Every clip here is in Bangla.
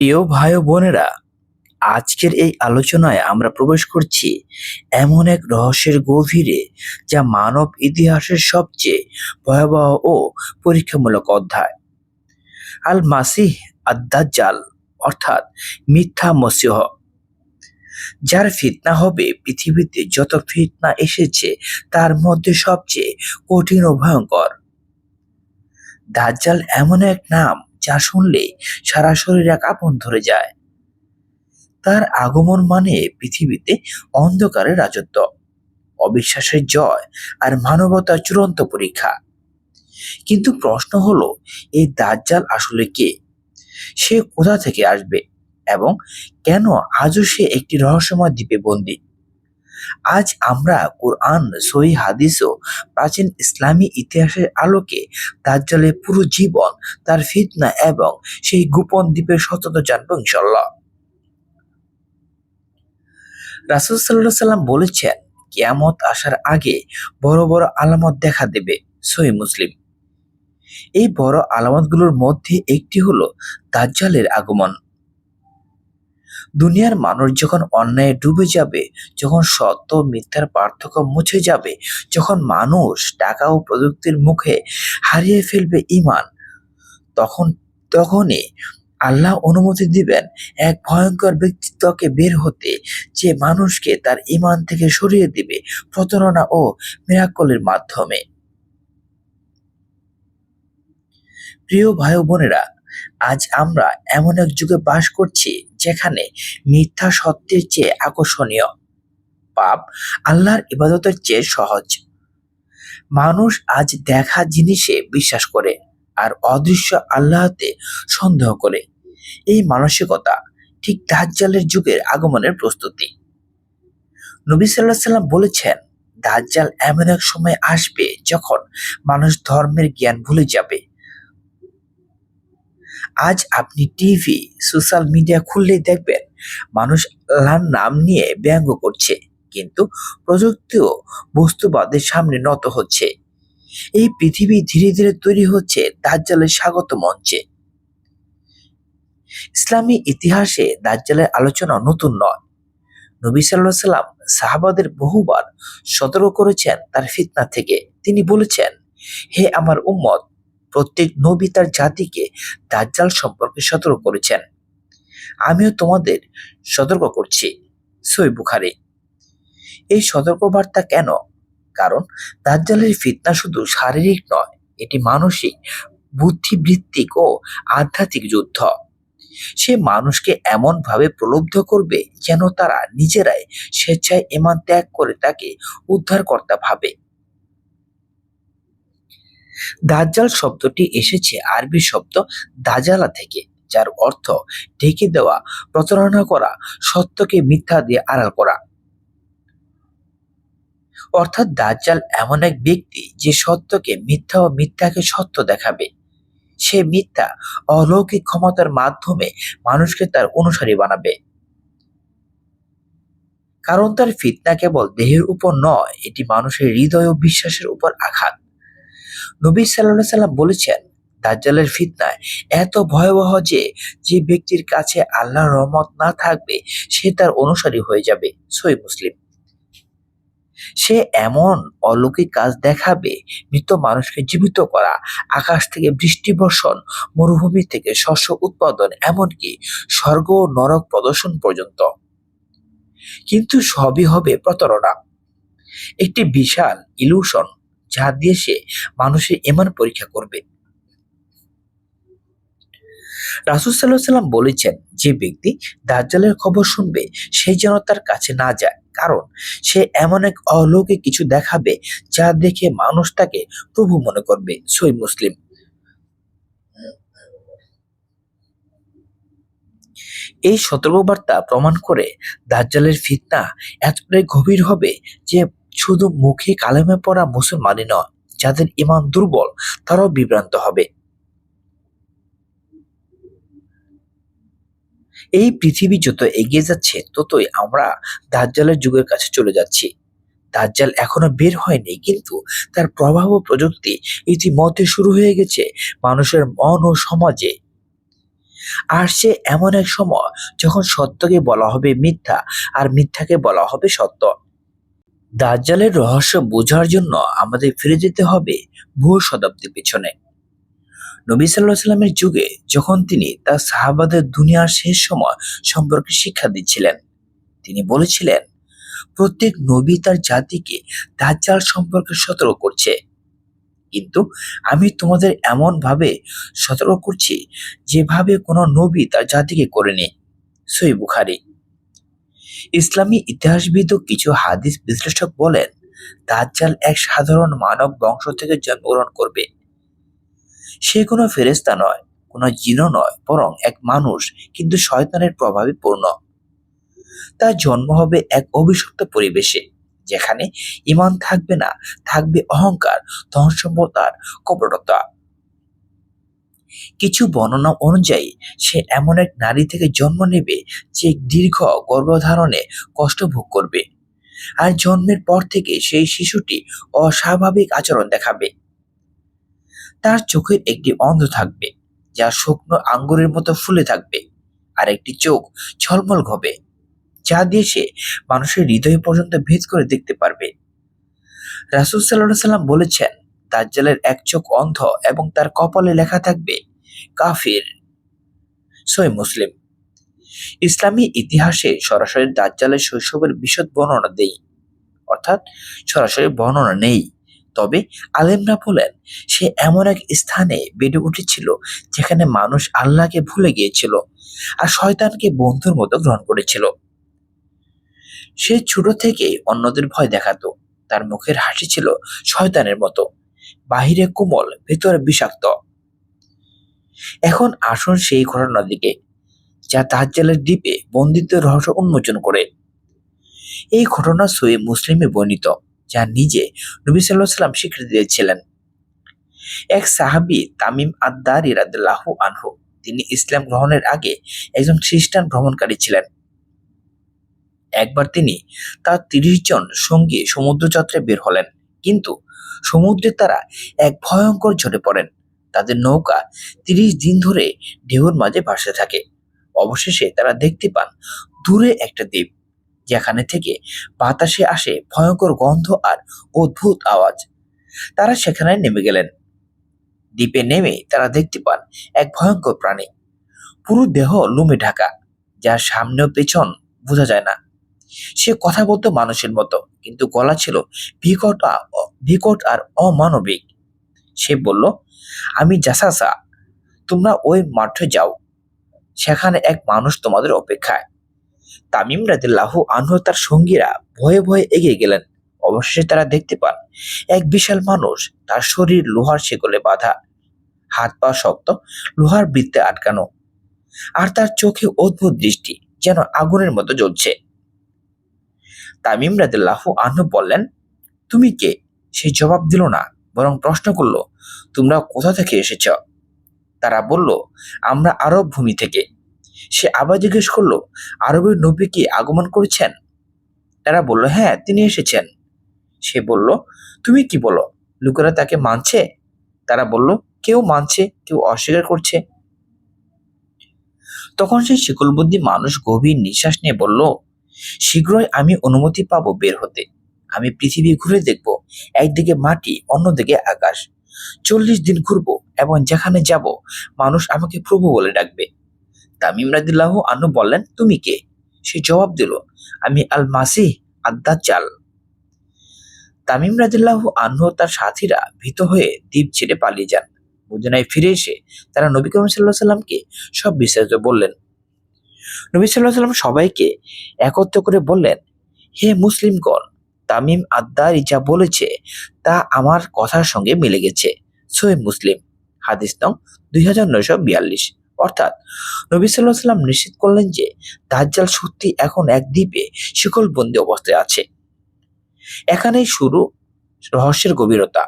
প্রিয় ভাই বোনেরা, আজকের এই আলোচনায় আমরা প্রবেশ করছি এমন এক রহস্যের গভীরে যা মানব ইতিহাসের সবচেয়ে ভয়াবহ ও পরীক্ষামূলক অধ্যায়। আল মাসিহ আদাজ্জাল অর্থাৎ মিথ্যা মসিহ, যার ফিতনা হবে পৃথিবীতে যত ফিতনা এসেছে তার মধ্যে সবচেয়ে কঠিন ও ভয়ঙ্কর। দাজ্জাল এমন এক নাম যা শুনলে সারা শরীরে কাঁপন ধরে যায়। তার আগমন মানে পৃথিবীতে অন্ধকারের রাজত্ব, অবিশ্বাসের জয় আর মানবতার চূড়ান্ত পরীক্ষা। কিন্তু প্রশ্ন হলো, এই দাজ্জাল আসলে কে? সে কোথা থেকে আসবে এবং কেন আজও সে একটি রহস্যময় দ্বীপে বন্দী? আজ আমরা কোরআন, সহি হাদিস ও প্রাচীন ইসলামী ইতিহাসের আলোকে দাজ্জালের পুরো জীবন, তার ফিতনা এবং সেই গোপন দ্বীপের সত্যতা জানব ইনশাল্লাহ রাসুল সাল্লাহ সাল্লাম বলেছেন, কিয়ামত আসার আগে বড় বড় আলামত দেখা দেবে সহি মুসলিম। এই বড় আলামতগুলোর মধ্যে একটি হলো দাজ্জালের আগমন। দুনিয়ার মানুষ যখন অন্যায় ডুবে যাবে, যখন সত্য মিথ্যার পার্থক্য মুছে যাবে, যখন মানুষ টাকা ও প্রযুক্তির মুখে হারিয়ে ফেলবে ইমান তখন, তখনই আল্লাহ অনুমতি দিবেন এক ভয়ঙ্কর ব্যক্তিত্বকে বের হতে, যে মানুষকে তার ইমান থেকে সরিয়ে দিবে প্রতারণা ও মিরাকলের মাধ্যমে। প্রিয় ভাই বোনেরা, আজ আমরা এমন এক যুগে বাস করছি যেখানে মিথ্যা সত্যের চেয়ে আকর্ষণীয়। পাপ আল্লাহর ইবাদতের চেয়ে সহজ। মানুষ আজ দেখা জিনিসে বিশ্বাস করে আর অদৃশ্য আল্লাহতে সন্দেহ করে। এই মানসিকতা ঠিক দাজ্জালের যুগের আগমনের প্রস্তুতি। নবী সাল্লাহ সাল্লাম বলেছেন, দাজ্জাল এমন এক সময় আসবে যখন মানুষ ধর্মের জ্ঞান ভুলে যাবে। আজ আপনি টিভি, সোশ্যাল মিডিয়া খুললেই দেখবেন মানুষ আল্লাহর নাম নিয়ে ব্যঙ্গ করছে, কিন্তু প্রযুক্তিও বস্তুবাদের সামনে নত হচ্ছে। এই পৃথিবী ধীরে ধীরে তৈরি হচ্ছে দাজ্জালের স্বাগত মঞ্চে। ইসলামী ইতিহাসে দাজ্জালের আলোচনা নতুন নয়। নবী সাল্লাহ সাল্লাম সাহাবাদের বহুবার সতর্ক করেছেন তার ফিতনা থেকে। তিনি বলেছেন, হে আমার উম্মত প্রত্যেক নবী তার জাতিকে দাজ্জাল সম্পর্কে সতর্ক করেছেন। আমিও তোমাদের সতর্ক করছি, সই বুখারি। এই সতর্কবার্তা কেন? কারণ দাজ্জালের ফিতনা শুধু শারীরিক নয়, এটি মানসিক, বুদ্ধিবৃত্তিক ও আধ্যাত্মিক যুদ্ধ। সে মানুষকে এমনভাবে প্রলুব্ধ করবে যেন তারা নিজেরাই স্বেচ্ছায় ইমান ত্যাগ করে তাকে উদ্ধারকর্তা ভাবে। দাজ্জাল শব্দটি এসেছে আরবি শব্দ দাজালা থেকে, যার অর্থ ঢেকে দেওয়া, প্রতারণা করা, সত্যকে মিথ্যা দিয়ে আড়াল করা। অর্থাৎ দাজ্জাল এমন এক ব্যক্তি যে সত্যকে মিথ্যা ও মিথ্যাকে সত্য দেখাবে। সে মিথ্যা, অলৌকিক ক্ষমতার মাধ্যমে মানুষকে তার অনুসারী বানাবে। কারণ তার ফিতনা কেবল দেহের উপর নয়, এটি মানুষের হৃদয় ও বিশ্বাসের উপর আঘাত। নবী সাল্লাহ সাল্লাম বলেছেন, দাজ্জালের ফিতনায় এত ভয়াবহ যে যে ব্যক্তির কাছে আল্লাহর রহমত না থাকবে, সে তার অনুসারী হয়ে যাবে, সই মুসলিম। সে এমন অলৌকিক কাজ দেখাবে, মৃত মানুষকে জীবিত করা, আকাশ থেকে বৃষ্টি বর্ষণ, মরুভূমি থেকে শস্য উৎপাদন, এমনকি স্বর্গ ও নরক প্রদর্শন পর্যন্ত। কিন্তু সবই হবে প্রতারণা। একটি বিশাল ইলুশন যা দিয়ে সে মানুষের এমন পরীক্ষা করবে। রাসুল সাল্লাম বলেছেন, যে ব্যক্তি দাজ্জালের খবর শুনবে, সে যেন তার কাছে না যায়। কারণ, সে এমন এক অলৌকিক কিছু দেখাবে, যা দেখে মানুষ তাকে প্রভু মনে করবে। সই মুসলিম। এই সতর্কবার্তা প্রমাণ করে দাজ্জালের ফিতনা এতটাই গভীর হবে যে শুধু মুখে কালেমে পড়া মুসলমানই নয়, যাদের ইমান দুর্বল, তারাও বিভ্রান্ত হবে। এই পৃথিবী যত এগিয়ে যাচ্ছে, ততই আমরা দাজ্জালের যুগের কাছে চলে যাচ্ছি। দাজ্জাল এখনও বের হয়নি, কিন্তু তার প্রভাব ও প্রযুক্তি ইতিমধ্যে শুরু হয়ে গেছে মানুষের মন ও সমাজে। আসছে এমন এক সময় যখন সত্যকে বলা হবে মিথ্যা, আর মিথ্যাকে বলা হবে সত্য। দাজ্জালের রহস্য বোঝার জন্য আমাদের ফিরে যেতে হবে বহু শতাব্দীর পিছনে। নবী সাল্লাহ সাল্লামের যুগে যখন তিনি তার সাহাবাদের দুনিয়ার শেষ সময় সম্পর্কে শিক্ষা দিচ্ছিলেন, তিনি বলেছিলেন, প্রত্যেক নবী তার জাতিকে দাজ্জাল সম্পর্কে সতর্ক করছে। কিন্তু আমি তোমাদের এমন ভাবে সতর্ক করছি যেভাবে কোনো নবী তার জাতিকে করেনি। সই বুখারি। ইসলামী ইতিহাসবিদ ও কিছু হাদিস বিশ্লেষক বলেন, দাজ্জাল এক সাধারণ মানব বংশ থেকে জন্মগ্রহণ করবে। সে কোনো ফেরেস্তা নয়, কোনো জিনও নয়, বরং এক মানুষ, কিন্তু শয়তানের প্রভাবে পূর্ণ। তার জন্ম হবে এক অভিশপ্ত পরিবেশে, যেখানে ইমান থাকবে না, থাকবে অহংকার ধনসম্পদ কপটতা। কিছু বর্ণনা অনুযায়ী, সে এমন এক নারী থেকে জন্ম নেবে যে দীর্ঘ গর্ভধারণে কষ্ট ভোগ করবে আর জন্মের পর থেকে সেই শিশুটি অস্বাভাবিক আচরণ দেখাবে। তার চোখের একটি অন্ধ থাকবে, যা শুকনো আঙ্গুরের মতো ফুলে থাকবে আর একটি চোখ ঝলমল ঘবে যা দিয়ে সে মানুষের হৃদয় পর্যন্ত ভেদ করে দেখতে পারবে। রাসুল সাল্লাহ সাল্লাম বলেছেন দাজ্জালের এক চোখ অন্ধ এবং তার কপালে লেখা থাকবে, কাফির। সই মুসলিম। ইসলামী ইতিহাসে সরাসরি দাজ্জালের শৈশবের বিশদ বর্ণনা দেই অর্থাৎ সরাসরি বর্ণনা নেই। তবে আলেমরা বলেন, সে এমন এক স্থানে বেড়ে উঠেছিল যেখানে মানুষ আল্লাহকে ভুলে গিয়েছিল আর শয়তানকে বন্ধুর মতো গ্রহণ করেছিল। সে ছোট থেকেই অন্যদের ভয় দেখাতো, তার মুখের হাসি ছিল শয়তানের মতো। বাহিরে কোমল, ভেতরে বিষাক্ত। এখন আসুন সেই ঘটনার দিকে, যা তাজ্জালের দ্বীপে বন্দিত্ব রহস্য উন্মোচন করে। এই ঘটনা সই মুসলিমে বর্ণিত, যা নিজে নবী সাল্লাহ সাল্লাম স্বীকৃতি দিয়েছিলেন। এক সাহাবি তামিম আদার ইরাদুল্লাহ আনহু, তিনি ইসলাম গ্রহণের আগে একজন খ্রিস্টান ভ্রমণকারী ছিলেন। একবার তিনি তার তিরিশ জন সঙ্গী সমুদ্রযাত্রায় বের হলেন, কিন্তু সমুদ্রে তারা এক ভয়ঙ্কর ঝরে পড়েন। তাদের নৌকা তিরিশ দিন ধরে ঢেউর মাঝে ভাসতে থাকে। অবশেষে তারা দেখতে পান দূরে একটা দ্বীপ, যেখানে থেকে বাতাসে আসে ভয়ঙ্কর গন্ধ আর অদ্ভুত আওয়াজ। তারা সেখানে নেমে গেলেন। দ্বীপে নেমে তারা দেখতে পান এক ভয়ঙ্কর প্রাণী। পুরো দেহ লুমে ঢাকা, যার সামনে পেছন বোঝা যায় না। সে কথা বলতো মানুষের মতো, কিন্তু গলা ছিল বিকট বিকট আর অমানবিক। সে বলল, আমি জাসাসা, তোমরা ওই মাঠে যাও, সেখানে এক মানুষ তোমাদের অপেক্ষায়। তামিম রাদিল্লাহু আনহু তার সঙ্গীরা ভয়ে ভয়ে এগিয়ে গেলেন। অবশেষে তারা দেখতে পান, এক বিশাল মানুষ তার শরীর লোহার শেকলে বাঁধা, হাত পা শক্ত, লোহার বৃত্তে আটকানো, আর তার চোখে অদ্ভুত দৃষ্টি যেন আগুনের মতো জ্বলছে। তামিম রাদিল্লাহু আনহু বললেন, তুমি কে? সে জবাব দিল না, বরং প্রশ্ন করল, তোমরা কোথা থেকে এসেছ? তারা বলল, আমরা আরব ভূমি থেকে। সে আবার জিজ্ঞেস করল, আরবের নবী কি আগমন করেছেন? তারা বলল হ্যাঁ তিনি এসেছেন। সে বলল, তুমি কি বলো, লোকেরা তাকে মানছে? তারা বলল, কেউ মানছে, কেউ অস্বীকার করছে। তখন সেই শিকলবুদ্ধি মানুষ গভীর নিঃশ্বাস নিয়ে বলল শীঘ্রই আমি অনুমতি পাব বের হতে। আমি পৃথিবী ঘুরে দেখব, একদিকে মাটি, অন্যদিকে আকাশ। চল্লিশ দিন ঘুরবো এবং যেখানে যাব, মানুষ আমাকে প্রভু বলে ডাকবে। তামিম রাদিল্লাহ আনু বললেন, তুমি কে? সে জবাব দিল, আমি আল মাসিহ চাল তামিম রাদিল্লাহ আনহু তার সাথীরা ভীত হয়ে দ্বীপ ছেড়ে পালিয়ে যান। মদিনায় ফিরে এসে তারা নবী করিম সাল্লাহ সাল্লামকে সব বিস্তারিত বললেন। নবী সাল্লাহ সাল্লাম সবাইকে একত্র করে বললেন, হে মুসলিমগণ, তামিম আদ্দারি যা বলেছে তা আমার কথার সঙ্গে মিলে গেছে। সোয়ে মুসলিম, হাদিস নং দুই হাজার নয়শো বিয়াল্লিশ। অর্থাৎ নবী সাল্লাহ সাল্লাম নিশ্চিত করলেন যে দাজ্জাল সত্যি এখন এক দ্বীপে শিকলবন্দি অবস্থায় আছে। এখানেই শুরু রহস্যের গভীরতা।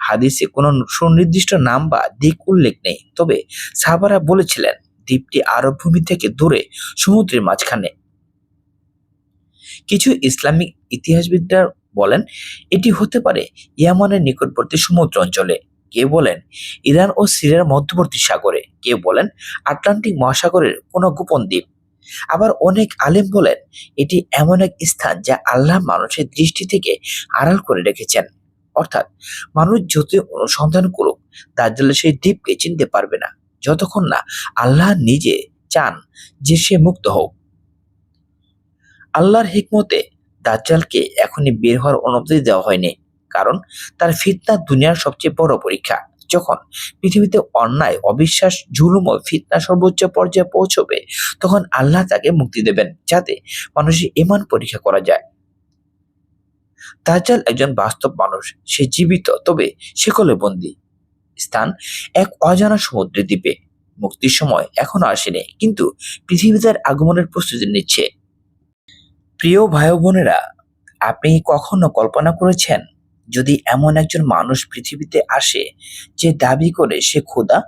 হাদিসে কোনো সুনির্দিষ্ট নাম বা দিক উল্লেখ নেই। তবে সাহাবারা বলেছিলেন দ্বীপটি আরব ভূমি থেকে দূরে, সমুদ্রের মাঝখানে। কিছু ইসলামিক ইতিহাসবিদরা বলেন, এটি হতে পারে ইয়ামানের নিকটবর্তী সমুদ্র অঞ্চলে। কেউ বলেন, ইরান ও সিরিয়ার মধ্যবর্তী সাগরে। কেউ বলেন, আটলান্টিক মহাসাগরের কোনো গোপন দ্বীপ। আবার অনেক আলেম বলেন, এটি এমন এক স্থান যা আল্লাহ মানুষের দৃষ্টি থেকে আড়াল করে রেখেছেন। অর্থাৎ, মানুষ যতই অনুসন্ধান করুক দাজ্জাল সেই দ্বীপকে চিনতে পারবে না। যতক্ষণ না আল্লাহ নিজে চান যে সে মুক্ত হোক। আল্লাহর হিকমতে দাজ্জালকে এখনই বের হওয়ার অনুমতি দেওয়া হয়নি, কারণ তার ফিতনা দুনিয়ার সবচেয়ে বড় পরীক্ষা। যখন পৃথিবীতে অন্যায়, অবিশ্বাস, জুলুম ও ফিতনা সর্বোচ্চ পর্যায়ে পৌঁছবে, তখন আল্লাহ তাকে মুক্তি দেবেন যাতে মানুষের ইমান পরীক্ষা করা যায়। দাজ্জাল একজন বাস্তব মানুষ, সে জীবিত, তবে সেকলে বন্দী। স্থান এক অজানা সমুদ্রের দ্বীপে। মুক্তির সময় এখনও আসেনি, কিন্তু পৃথিবী তার আগমনের প্রস্তুতি নিচ্ছে। প্রিয় ভাই বোনেরা, আপনি কখনো কল্পনা করেছেন, যদি এমন একজন মানুষ পৃথিবীতে আসে, যে দাবি করে সে খোদা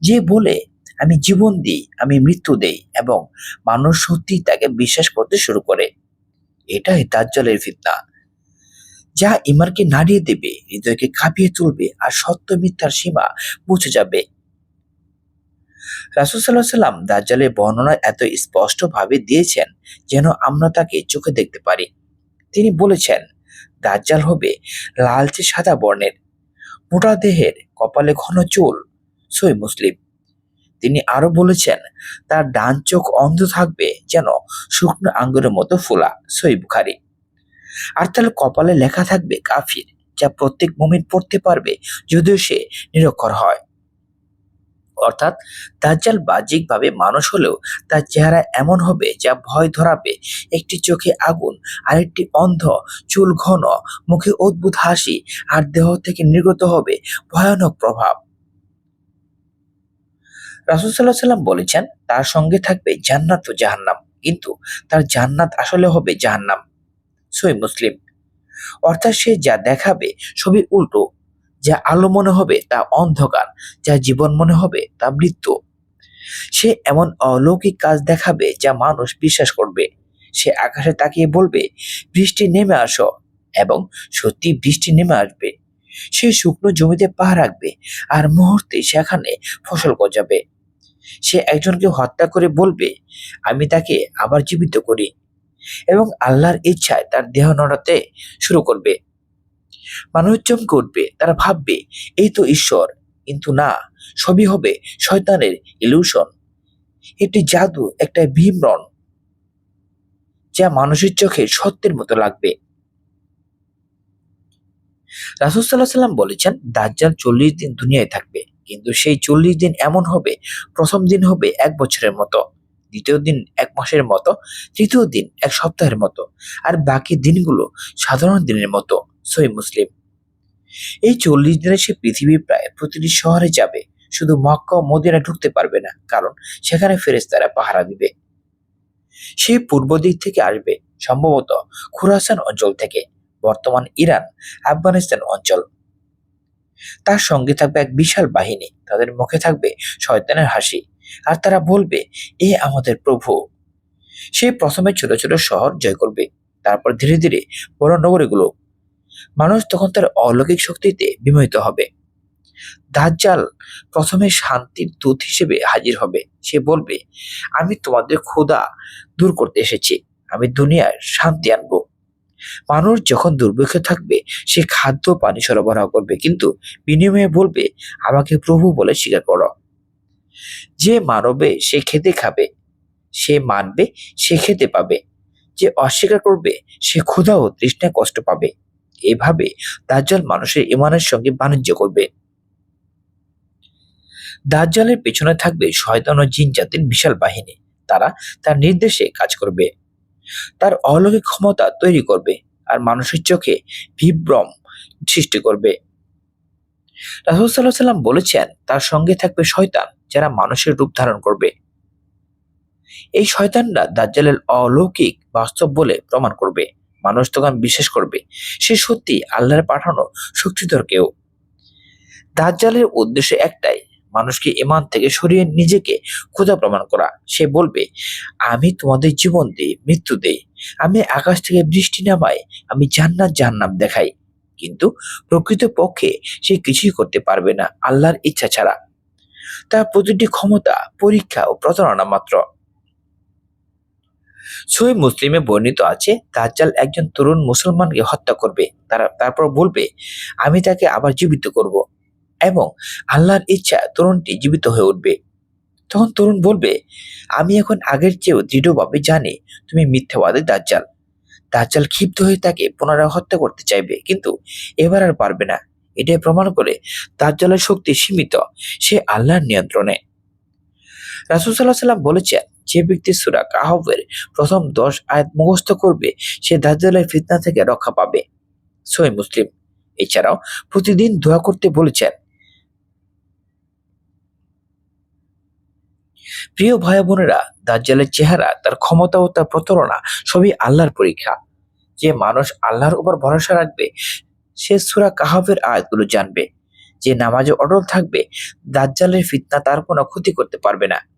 যে বলে, আমি জীবন দিই, আমি মৃত্যু দেই এবং মানুষ সত্যি তাকে বিশ্বাস করতে শুরু করে। এটাই দাজ্জালের ফিতনা। যা ইমানকে নাড়িয়ে দেবে, হৃদয়কে কাঁপিয়ে তুলবে আর সত্য মিথ্যার সীমা মুছে যাবে। রাসুল সাল্লাহ সাল্লাম দাজ্জালের বর্ণনা এত স্পষ্টভাবে দিয়েছেন যেন আমরা তাকে চোখে দেখতে পারি। তিনি বলেছেন, দাজ্জাল হবে লালচে সাদা বর্ণের, মোটা দেহের, কপালে ঘন চুল, সই মুসলিম। তিনি আরও বলেছেন, তার ডান চোখ অন্ধ থাকবে যেন শুকনো আঙ্গুরের মতো ফোলা, সই বুখারি। আর তার কপালে লেখা থাকবে কাফির, যা প্রত্যেক মুমিন পড়তে পারবে যদিও সে নিরক্ষর হয়। অর্থাৎ দাজ্জাল বাহ্যিকভাবে মানুষ হলেও তার চেহারা এমন হবে যা ভয় ধরাবে। একটি চোখে আগুন, আরেকটি অন্ধ, চুল ঘন, মুখে অদ্ভুত হাসি আর দেহ থেকে নির্গত হবে ভয়ানক প্রভাব। রাসুল সাল্লাহ সাল্লাম বলেছেন, তার সঙ্গে থাকবে জান্নাত ও জাহান্নাম। কিন্তু তার জান্নাত আসলে হবে জাহান্নাম। সই মুসলিম। অর্থাৎ সে যা দেখাবে সবই উল্টো, যা আলো মনে হবে তা অন্ধকার, যা জীবন মনে হবে তা মৃত্যু সে এমন অলৌকিক কাজ দেখাবে যা মানুষ বিশ্বাস করবে। সে আকাশে তাকিয়ে বলবে, বৃষ্টি নেমে আসো। এবং সত্যি বৃষ্টি নেমে আসবে। সে শুকনো জমিতে পা রাখবে আর মুহূর্তে সেখানে ফসল গজাবে। সে একজনকে হত্যা করে বলবে, আমি তাকে আবার জীবিত করি। এবং আল্লাহর ইচ্ছায় তার দেহ নড়াতে শুরু করবে। মানুষ চমকে উঠবে তারা ভাববে, এই তো ঈশ্বর, কিন্তু না, সবই হবে শয়তানের ইলিউশন একটি জাদু, একটা ভীমরণ, যা মানুষের চোখে সত্যের মতো লাগবে। রাসুসাল্লাহ সাল্লাম বলেছেন, দাজ্জাল চল্লিশ দিন দুনিয়ায় থাকবে, কিন্তু সেই চল্লিশ দিন এমন হবে, প্রথম দিন হবে এক বছরের মতো। দ্বিতীয় দিন এক মাসের মতো, তৃতীয় দিন এক সপ্তাহের মতো, আর বাকি দিনগুলো সাধারণ দিনের মতো, সই মুসলিম। এই চল্লিশ দিনে সে পৃথিবীর প্রায় প্রতিটি শহরে যাবে, শুধু মক্কা ও মদিনা ঢুকতে পারবে না, কারণ সেখানে ফেরেস্তারা পাহারা দিবে। সে পূর্ব দিক থেকে আসবে, সম্ভবত খুরাসান অঞ্চল থেকে, বর্তমান ইরান, আফগানিস্তান অঞ্চল। তার সঙ্গে থাকবে এক বিশাল বাহিনী, তাদের মুখে থাকবে শয়তানের হাসি। আর তারা বলবে, এ আমাদের প্রভু। সে প্রথমে ছোট ছোট শহর জয় করবে, তারপর ধীরে ধীরে বড় নগরীগুলো। মানুষ তখন তার অলৌকিক শক্তিতে বিমোহিত হবে। দাজ্জাল প্রথমে শান্তির দূত হিসেবে হাজির হবে। সে বলবে, আমি তোমাদের ক্ষুধা দূর করতে এসেছি। আমি দুনিয়ায় শান্তি আনব। মানুষ যখন দুর্ভিক্ষে থাকবে, সে খাদ্য পানি সরবরাহ করবে, কিন্তু বিনিময়ে বলবে, আমাকে প্রভু বলে স্বীকার করো। যে মানবে সে খেতে খাবে, সে মানবে সে খেতে পাবে, যে অস্বীকার করবে সে ক্ষুধা ও তৃষ্ণায় কষ্ট পাবে। এভাবে দাজ্জাল মানুষের ইমানের সঙ্গে বাণিজ্য করবে। দাজ্জালের পেছনে থাকবে শয়তান ও জিন জাতির বিশাল বাহিনী। তারা তার নির্দেশে কাজ করবে। তার অলৌকিক ক্ষমতা তৈরি করবে আর মানুষের চোখে বিভ্রম সৃষ্টি করবে। রাহুল সাল্লাহ সাল্লাম বলেছেন, তার সঙ্গে থাকবে শয়তান। যারা মানুষের রূপ ধারণ করবে। এই শয়তানরা দাজ্জালের অলৌকিক বাস্তব বলে প্রমাণ করবে, মানুষ তখন বিশ্বাস করবে। সে সত্যি আল্লাহর পাঠানো শক্তিধর কেউ। দাজ্জালের উদ্দেশ্য একটাই, মানুষকে ইমান থেকে সরিয়ে নিজেকে খোঁজা প্রমাণ করা। সে বলবে, আমি তোমাদের জীবন দিই, মৃত্যু দেই। আমি আকাশ থেকে বৃষ্টি নামাই, আমি জান্নাত জাহান্নাম দেখাই। কিন্তু প্রকৃত পক্ষে সে কিছুই করতে পারবে না, আল্লাহর ইচ্ছা ছাড়া। তার প্রতিটি ক্ষমতা, পরীক্ষা ও প্রতারণা মাত্র। সই মুসলিমে বর্ণিত আছে, দাজ্জাল একজন তরুণ মুসলমানকে হত্যা করবে। তারা তারপর বলবে, আমি তাকে আবার জীবিত করব। এবং আল্লাহর ইচ্ছা তরুণটি জীবিত হয়ে উঠবে। তখন তরুণ বলবে, আমি এখন আগের চেয়েও দৃঢ়ভাবে জানি তুমি মিথ্যাবাদী দাজ্জাল। দাজ্জাল ক্ষিপ্ত হয়ে তাকে পুনরায় হত্যা করতে চাইবে, কিন্তু এবার আর পারবে না। এটাই প্রমাণ করে দাজ্জালের শক্তি সীমিত, সে আল্লাহর নিয়ন্ত্রণে। রাসুল সাল্লাম বলেছেন, যে ব্যক্তি সুরা কাহবের প্রথম দশ আয়াত মুখস্থ করবে, সে দাজ্জালের ফিতনা থেকে রক্ষা পাবে। সই মুসলিম। এছাড়াও প্রতিদিন দোয়া করতে বলেছেন, প্রিয় ভাই বোনেরা দাজ্জালের চেহারা, তার ক্ষমতা ও তার প্রতারণা সবই আল্লাহর পরীক্ষা। যে মানুষ আল্লাহর উপর ভরসা রাখবে সে সুরা কাহাবের আয়াতগুলো জানবে। যে নামাজে অটল থাকবে, দাজ্জালের ফিতনা তার কোনো ক্ষতি করতে পারবে না।